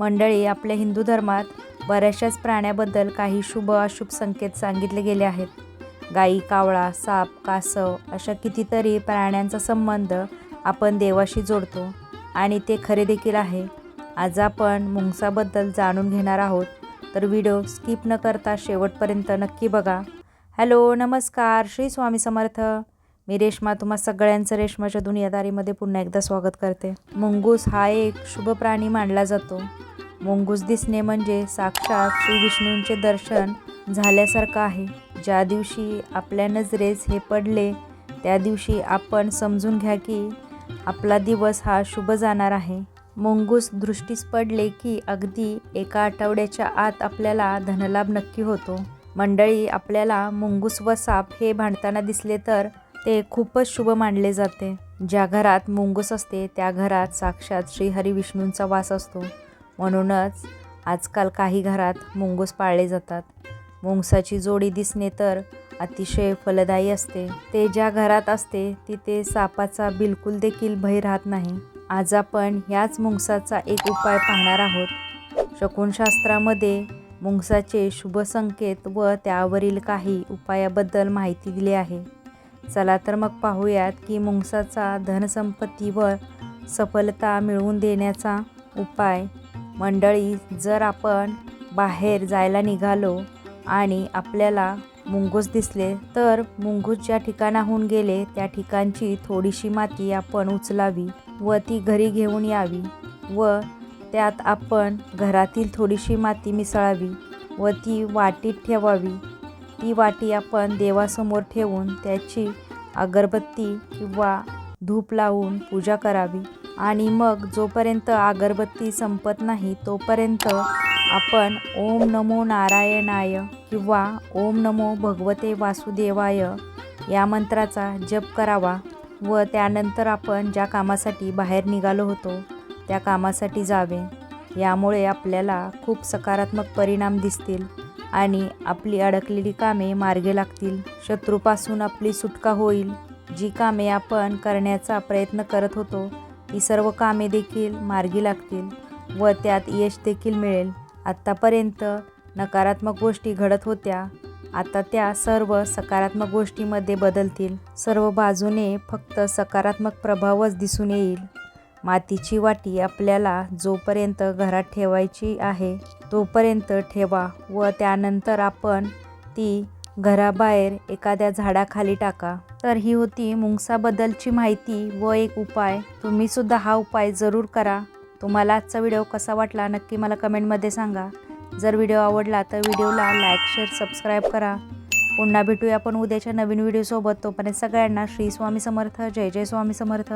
मंडळी आपल्या हिंदू धर्मात बऱ्याचशाच प्राण्याबद्दल काही शुभ अशुभ संकेत सांगितले गेले आहेत. गाई कावळा साप कासव अशा कितीतरी प्राण्यांचा संबंध आपण देवाशी जोडतो आणि ते खरे देखील आहे. आज आपण मुंगसाबद्दल जाणून घेणार आहोत. तर व्हिडिओ स्किप न करता शेवटपर्यंत नक्की बघा. हॅलो नमस्कार. श्री स्वामी समर्थ. मी रेश्मा तुम्हा सगळ्यांचं रेश्माच्या दुनियादारीमध्ये पुन्हा एकदा स्वागत करते. मुंगूस हा एक शुभ प्राणी मानला जातो. मुंगूस दिसणे म्हणजे साक्षात श्री विष्णूंचे दर्शन झाल्यासारखं आहे. ज्या दिवशी आपल्या नजरेस हे पडले त्या दिवशी आपण समजून घ्या की आपला दिवस हा शुभ जाणार आहे. मुंगूस दृष्टीस पडले की अगदी एका आठवड्याच्या आत आपल्याला धनलाभ नक्की होतो. मंडळी आपल्याला मुंगूस व साप हे भांडताना दिसले तर ते खूपच शुभ मानले जाते. ज्या घरात मुंगूस असते त्या घरात साक्षात श्रीहरी विष्णूंचा वास असतो. म्हणूनच आजकाल काही घरात मुंगूस पाळले जातात. मुंगसाची जोडी दिसणे तर अतिशय फलदायी असते. ते ज्या घरात असते तिथे सापाचा बिलकुल देखील भय राहत नाही. आज आपण ह्याच मुंगसाचा एक उपाय पाहणार आहोत. शकुनशास्त्रामध्ये मुंगसाचे शुभ संकेत व त्यावरील काही उपायाबद्दल माहिती दिली आहे. चला तर मग पाहूयात की मुंगसाचा धनसंपत्तीवर सफलता मिळवून देण्याचा उपाय. मंडळी जर आपण बाहेर जायला निघालो आणि आपल्याला मुंगूस दिसले तर मुंगूस ज्या ठिकाणाहून गेले त्या ठिकाणची थोडीशी माती आपण उचलावी व ती घरी घेऊन यावी व त्यात आपण घरातील थोडीशी माती मिसळावी व ती वाटीत ठेवावी. ती वाटी आपण देवासमोर ठेवून त्याची अगरबत्ती किंवा धूप लावून पूजा करावी. आणि मग जोपर्यंत अगरबत्ती संपत नाही तोपर्यंत आपण ओम नमो नारायणाय किंवा ओम नमो भगवते वासुदेवाय या मंत्राचा जप करावा व त्यानंतर आपण ज्या कामासाठी बाहेर निघालो होतो त्या कामासाठी जावे. यामुळे आपल्याला खूप सकारात्मक परिणाम दिसतील. आणि आपली अडकलेली कामे मार्गे लागतील. शत्रूपासून आपली सुटका होईल. जी कामे आपण करण्याचा प्रयत्न करत होतो ती सर्व कामे देखील मार्गी लागतील व त्यात यश देखील मिळेल. आत्तापर्यंत नकारात्मक गोष्टी घडत होत्या. आता त्या सर्व सकारात्मक गोष्टीमध्ये बदलतील. सर्व बाजूने फक्त सकारात्मक प्रभावच दिसून येईल. मातीची वाटी आपल्याला जोपर्यंत घरात ठेवायची आहे तोपर्यंत ठेवा व त्यानंतर आपण ती घराबाहेर एखाद्या झाडाखाली टाका. तर ही होती मुंगसाबद्दलची माहिती व एक उपाय. तुम्हीसुद्धा हा उपाय जरूर करा. तुम्हाला आजचा व्हिडिओ कसा वाटला नक्की मला कमेंटमध्ये सांगा. जर व्हिडिओ आवडला तर व्हिडिओला लाईक शेअर सबस्क्राईब करा. पुन्हा भेटूया आपण उद्याच्या नवीन व्हिडिओसोबत. तोपर्यंत सगळ्यांना श्री स्वामी समर्थ. जय जय स्वामी समर्थ.